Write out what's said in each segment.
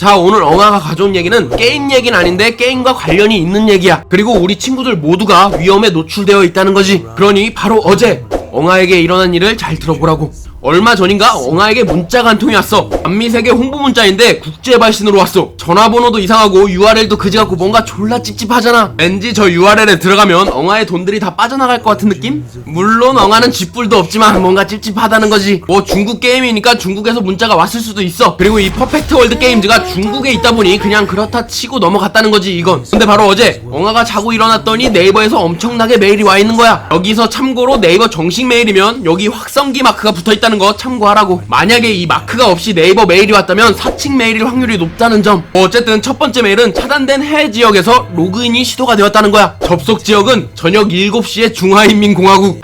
자 오늘 엉아가 가져온 얘기는 게임 얘기는 아닌데 게임과 관련이 있는 얘기야. 그리고 우리 친구들 모두가 위험에 노출되어 있다는 거지. 그러니 바로 어제 엉아에게 일어난 일을 잘 들어보라고 얼마 전인가 엉아에게 문자가 한 통이 왔어. 남미세계 홍보 문자인데 국제 발신으로 왔어. 전화번호도 이상하고 URL도 그지 같고 뭔가 졸라 찝찝하잖아. 왠지 저 URL에 들어가면 엉아의 돈들이 다 빠져나갈 것 같은 느낌? 물론 엉아는 쥐뿔도 없지만 뭔가 찝찝하다는 거지. 뭐 중국 게임이니까 중국에서 문자가 왔을 수도 있어. 그리고 이 퍼펙트 월드 게임즈가 중국에 있다 보니 그냥 그렇다 치고 넘어갔다는 거지 이건. 근데 바로 어제 엉아가 자고 일어났더니 네이버에서 엄청나게 메일이 와 있는 거야. 여기서 참고로 네이버 정식 메일이면 여기 확성기 마크가 붙어 있다 는 거 참고하라고 만약에 이 마크가 없이 네이버 메일이 왔다면 사칭 메일일 확률이 높다는 점뭐 어쨌든 첫 번째 메일은 차단된 해외 지역에서 로그인이 시도가 되었다는 거야 접속 지역은 저녁 7시에 중화인민공화국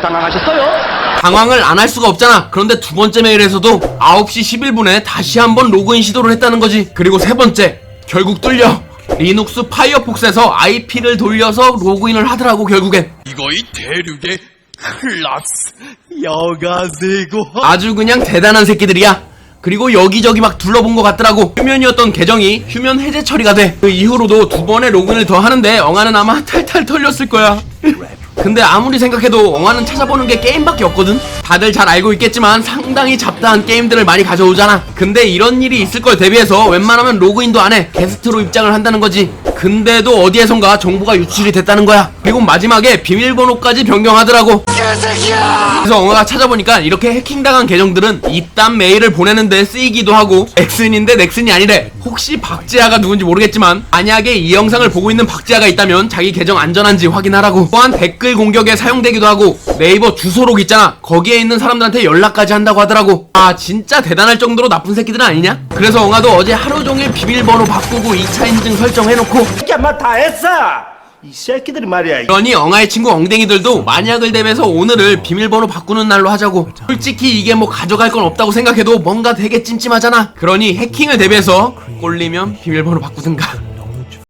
당황을 안 할 수가 없잖아. 그런데 두 번째 메일에서도 9시 11분에 다시 한번 로그인 시도를 했다는 거지. 그리고 세 번째, 결국 뚫려. 리눅스 파이어폭스에서 IP를 돌려서 로그인을 하더라고 결국엔. 이거이 대륙의 클라스 여가세고 아주 그냥 대단한 새끼들이야. 그리고 여기저기 막 둘러본 것 같더라고. 휴면이었던 계정이 휴면 해제 처리가 돼. 그 이후로도 두 번의 로그인을 더 하는데 엉아는 아마 탈탈 털렸을 거야. 근데 아무리 생각해도 엉아는 찾아보는 게 게임밖에 없거든? 다들 잘 알고 있겠지만 상당히 잡다한 게임들을 많이 가져오잖아. 근데 이런 일이 있을 걸 대비해서 웬만하면 로그인도 안 해. 게스트로 입장을 한다는 거지. 근데도 어디에선가 정보가 유출이 됐다는 거야. 그리고 마지막에 비밀번호까지 변경하더라고. 그래서 엉아가 찾아보니까 이렇게 해킹당한 계정들은 입단 메일을 보내는 데 쓰이기도 하고 넥슨인데 넥슨이 아니래. 혹시 박지아가 누군지 모르겠지만 만약에 이 영상을 보고 있는 박지아가 있다면 자기 계정 안전한지 확인하라고. 또한 댓글 공격에 사용되기도 하고 네이버 주소록 있잖아. 거기에 있는 사람들한테 연락까지 한다고 하더라고. 아 진짜 대단할 정도로 나쁜 새끼들은 아니냐? 그래서 엉아도 어제 하루 종일 비밀번호 바꾸고 2차 인증 설정해놓고. 새끼야 마다 했어 이 새끼들이 말이야 그러니 엉아의 친구 엉댕이들도 만약을 대비해서 오늘을 비밀번호 바꾸는 날로 하자고. 솔직히 이게 뭐 가져갈 건 없다고 생각해도 뭔가 되게 찜찜하잖아. 그러니 해킹을 대비해서 꼴리면 비밀번호 바꾸든가